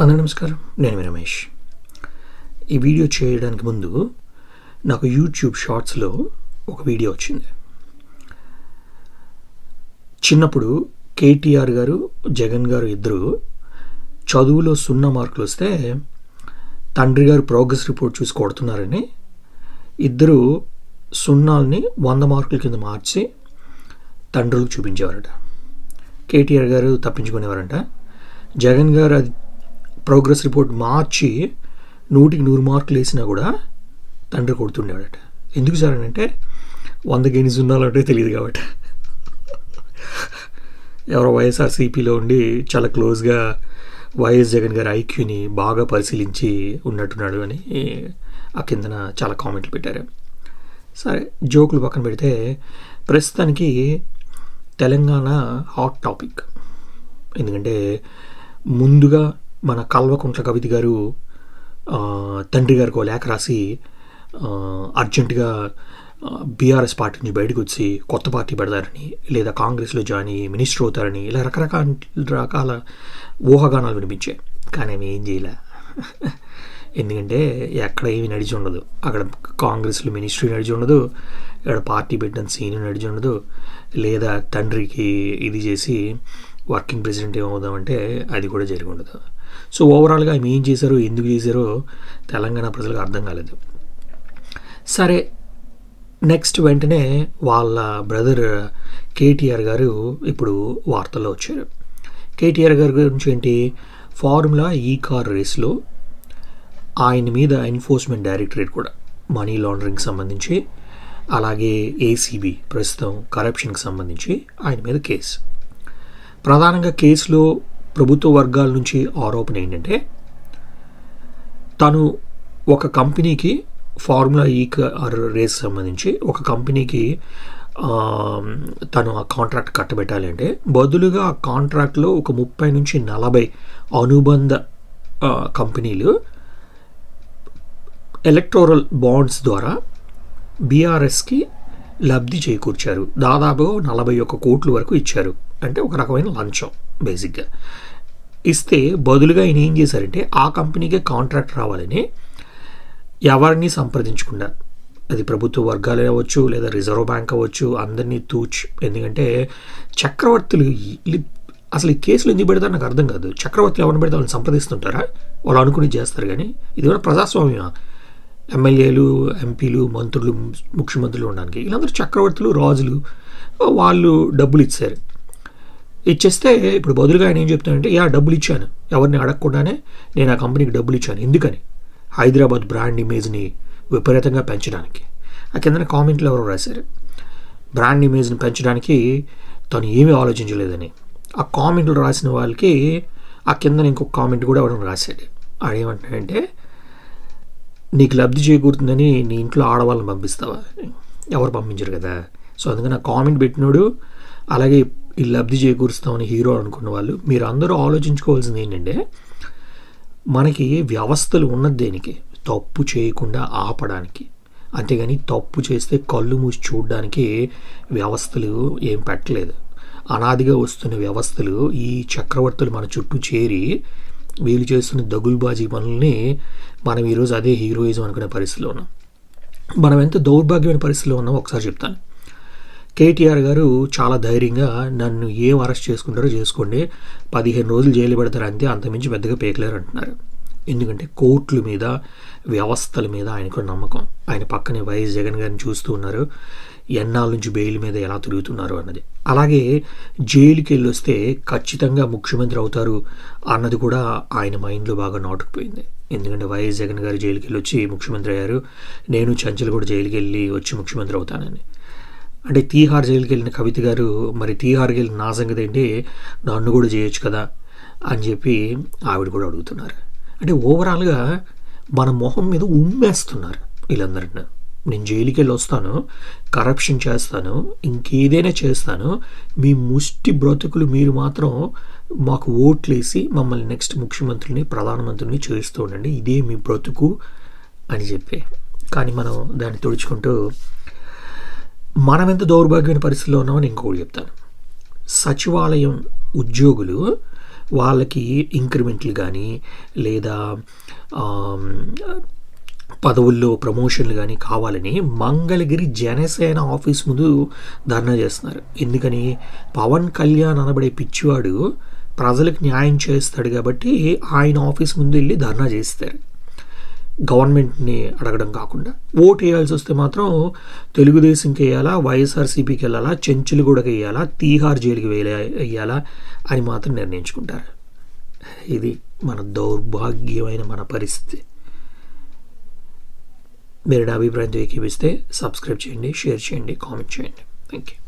అందరూ నమస్కారం. నేను రమేష్. ఈ వీడియో చేయడానికి ముందు నాకు యూట్యూబ్ షార్ట్స్లో ఒక వీడియో వచ్చింది. చిన్నప్పుడు కేటీఆర్ గారు జగన్ గారు ఇద్దరు చదువులో సున్నా మార్కులు వస్తే తండ్రి గారు ప్రోగ్రెస్ రిపోర్ట్ చూసి కొడుతున్నారని ఇద్దరు సున్నాల్ని వంద మార్కుల కింద మార్చి తండ్రులకు చూపించేవారట. కేటీఆర్ గారు తప్పించుకునేవారంట. జగన్ గారు అది ప్రోగ్రెస్ రిపోర్ట్ మార్చి నూటికి నూరు మార్కులు వేసినా కూడా తండ్రి కొడుతుండేవాడట. ఎందుకు సార్ అని అంటే వంద గేనిస్ ఉన్నాలంటే తెలియదు కాబట్టి. ఎవరో వైఎస్ఆర్సీపీలో ఉండి చాలా క్లోజ్గా వైఎస్ జగన్ గారి ఐక్యూని బాగా పరిశీలించి ఉన్నట్టున్నాడు అని ఆ కిందన చాలా కామెంట్లు పెట్టారు. సరే జోకులు పక్కన పెడితే ప్రస్తుతానికి తెలంగాణ హాట్ టాపిక్. ఎందుకంటే ముందుగా మన కల్వకుంట్ల కవిత గారు తండ్రి గారికి ఒక లేఖ రాసి అర్జెంటుగా బీఆర్ఎస్ పార్టీ నుంచి బయటకు వచ్చి కొత్త పార్టీ పెడతారని లేదా కాంగ్రెస్లో జాయిన్ అయ్యి మినిస్టర్ అవుతారని ఇలా రకరకాల రకాల ఊహాగానాలు వినిపించాయి. కానీ ఆమె ఏం చేయలే. ఎందుకంటే ఎక్కడ ఏమి నడిచి ఉండదు. అక్కడ కాంగ్రెస్లో మినిస్ట్రీ నడిచి ఉండదు. ఇక్కడ పార్టీ పెట్టిన సీన్ నడిచి ఉండదు. లేదా తండ్రికి ఇది చేసి వర్కింగ్ ప్రెసిడెంట్ ఏమవుదామంటే అది కూడా జరిగి ఉండదు. సో ఓవరాల్గా ఆమె ఏం చేశారో ఎందుకు చేశారో తెలంగాణ ప్రజలకు అర్థం కాలేదు. సరే నెక్స్ట్ వెంటనే వాళ్ళ బ్రదర్ కేటీఆర్ గారు ఇప్పుడు వార్తల్లో వచ్చారు. కేటీఆర్ గారి గురించి ఏంటి? ఫార్ములా ఈ కార్ రేస్లో ఆయన మీద ఎన్ఫోర్స్మెంట్ డైరెక్టరేట్ కూడా మనీ లాండరింగ్ సంబంధించి అలాగే ఏసీబీ ప్రస్తుతం కరప్షన్కి సంబంధించి ఆయన మీద కేసు. ప్రధానంగా కేసులో ప్రభుత్వ వర్గాల నుంచి ఆరోపణ ఏంటంటే తను ఒక కంపెనీకి ఫార్ములా e ఈ రేస్ సంబంధించి ఒక కంపెనీకి తను ఆ కాంట్రాక్ట్ కట్టబెట్టాలి అంటే బదులుగా ఆ కాంట్రాక్ట్లో ఒక ముప్పై నుంచి నలభై అనుబంధ కంపెనీలు ఎలక్టోరల్ బాండ్స్ ద్వారా బీఆర్ఎస్కి లబ్ధి చేకూర్చారు. దాదాపు నలభై ఒక్క కోట్ల వరకు ఇచ్చారు. అంటే ఒక రకమైన లంచం. బేసిక్గా. ఇస్తే బదులుగా ఆయన ఏం చేశారంటే ఆ కంపెనీకే కాంట్రాక్ట్ రావాలని ఎవరిని సంప్రదించకుండా అది ప్రభుత్వ వర్గాలే అవ్వచ్చు లేదా రిజర్వ్ బ్యాంక్ అవ్వచ్చు అందరినీ తూచ్ ఎందుకంటే చక్రవర్తులు అసలు ఈ కేసులు ఎందుకు పెడతారు నాకు అర్థం కాదు. చక్రవర్తులు ఎవరిని పెడితే వాళ్ళని సంప్రదిస్తుంటారా? వాళ్ళు అనుకుని చేస్తారు కానీ ఇది కూడా ప్రజాస్వామ్యం ఎమ్మెల్యేలు ఎంపీలు మంత్రులు ముఖ్యమంత్రులు ఉండడానికి. వీళ్ళందరూ చక్రవర్తులు రాజులు వాళ్ళు డబ్బులు ఇచ్చారు. ఇచ్చేస్తే ఇప్పుడు బదులుగా ఆయన ఏం చెప్తానంటే యా డబ్బులు ఇచ్చాను. ఎవరిని అడగకుండానే నేను ఆ కంపెనీకి డబ్బులు ఇచ్చాను. ఎందుకని? హైదరాబాద్ బ్రాండ్ ఇమేజ్ని విపరీతంగా పెంచడానికి. ఆ కింద కామెంట్లు ఎవరో రాశారు. బ్రాండ్ ఇమేజ్ని పెంచడానికి తను ఏమీ ఆలోచించలేదని. ఆ కామెంట్లు రాసిన వాళ్ళకి ఆ కింద ఇంకొక కామెంట్ కూడా ఎవరు రాశాడు. ఆడేమంటున్నాడంటే నీకు లబ్ధి చేకూరుతుందని నీ ఇంట్లో ఆడవాళ్ళని పంపిస్తావా? ఎవరు పంపించరు కదా. సో అందుకని ఆ కామెంట్ పెట్టినోడు అలాగే ఈ లబ్ధి చేకూరుస్తామని హీరో అనుకున్న వాళ్ళు మీరు అందరూ ఆలోచించుకోవాల్సింది ఏంటంటే మనకి వ్యవస్థలు ఉన్నది దేనికి? తప్పు చేయకుండా ఆపడానికి. అంతేగాని తప్పు చేస్తే కళ్ళు మూసి చూడడానికి వ్యవస్థలు ఏం పెట్టలేదు. అనాదిగా వస్తున్న వ్యవస్థలు ఈ చక్రవర్తులు మన చుట్టూ చేరి వీళ్ళు చేస్తున్న దగుల్బాజీ పనుల్ని మనం ఈరోజు అదే హీరోయిజం అనుకునే పరిస్థితిలో ఉన్నాం. మనం ఎంత దౌర్భాగ్యమైన పరిస్థితిలో ఉన్నాం ఒకసారి చెప్తాను. కేటీఆర్ గారు చాలా ధైర్యంగా నన్ను ఏం అరెస్ట్ చేసుకుంటారో చేసుకోండి. పదిహేను రోజులు జైలు పెడతారు అంతే అంతమించి పెద్దగా పేకలేరు అంటున్నారు. ఎందుకంటే కోర్టుల మీద వ్యవస్థల మీద ఆయనకు నమ్మకం. ఆయన పక్కనే వైఎస్ జగన్ గారిని చూస్తూ ఉన్నారు. ఎన్నాళ్ళ నుంచి బెయిల్ మీద ఎలా తిరుగుతున్నారు అన్నది. అలాగే జైలుకి వెళ్ళి వస్తే ఖచ్చితంగా ముఖ్యమంత్రి అవుతారు అన్నది కూడా ఆయన మైండ్లో బాగా నాటుకుపోయింది. ఎందుకంటే వైఎస్ జగన్ గారు జైలుకి వెళ్ళి వచ్చి ముఖ్యమంత్రి అయ్యారు. నేను చంచల్ కూడా జైలుకి వెళ్ళి వచ్చి ముఖ్యమంత్రి అవుతానని. అంటే తీహార్ జైలుకి వెళ్ళిన కవిత గారు మరి తీహార్కి వెళ్ళిన నా సంగతి ఏంటి? నన్ను కూడా చేయొచ్చు కదా అని చెప్పి ఆవిడ కూడా అడుగుతున్నారు. అంటే ఓవరాల్గా మన మొహం మీద ఉమ్మేస్తున్నారు వీళ్ళందరిని. నేను జైలుకి వెళ్ళి వస్తాను కరప్షన్ చేస్తాను ఇంకేదైనా చేస్తాను మీ ముష్టి బ్రతుకులు మీరు మాత్రం మాకు ఓట్లేసి మమ్మల్ని నెక్స్ట్ ముఖ్యమంత్రిని ప్రధానమంత్రిని చేస్తూ ఉండండి. ఇదే మీ బ్రతుకు అని చెప్పి. కానీ మనం దాన్ని తుడుచుకుంటూ మనం ఎంత దౌర్భాగ్యమైన పరిస్థితిలో ఉన్నామని ఇంకొకటి చెప్తాను. సచివాలయం ఉద్యోగులు వాళ్ళకి ఇంక్రిమెంట్లు కానీ లేదా పదవుల్లో ప్రమోషన్లు కానీ కావాలని మంగళగిరి జనసేన ఆఫీస్ ముందు ధర్నా చేస్తున్నారు. ఎందుకని? పవన్ కళ్యాణ్ అనబడే పిచ్చివాడు ప్రజలకు న్యాయం చేస్తాడు కాబట్టి ఆయన ఆఫీస్ ముందు వెళ్ళి ధర్నా చేస్తారు. గవర్నమెంట్ని అడగడం కాకుండా ఓటు వేయాల్సి వస్తే మాత్రం తెలుగుదేశంకి వేయాలా వైఎస్ఆర్సీపీకి వెళ్ళాలా చెంచులగూడకి వేయాలా తీహార్ జైలుకి వేయాలా వేయాలా అని మాత్రం నిర్ణయించుకుంటారు. ఇది మన దౌర్భాగ్యమైన మన పరిస్థితి. మీరు నా అభిప్రాయం ఏకీపిస్తే సబ్స్క్రైబ్ చేయండి షేర్ చేయండి కామెంట్ చేయండి. Thank you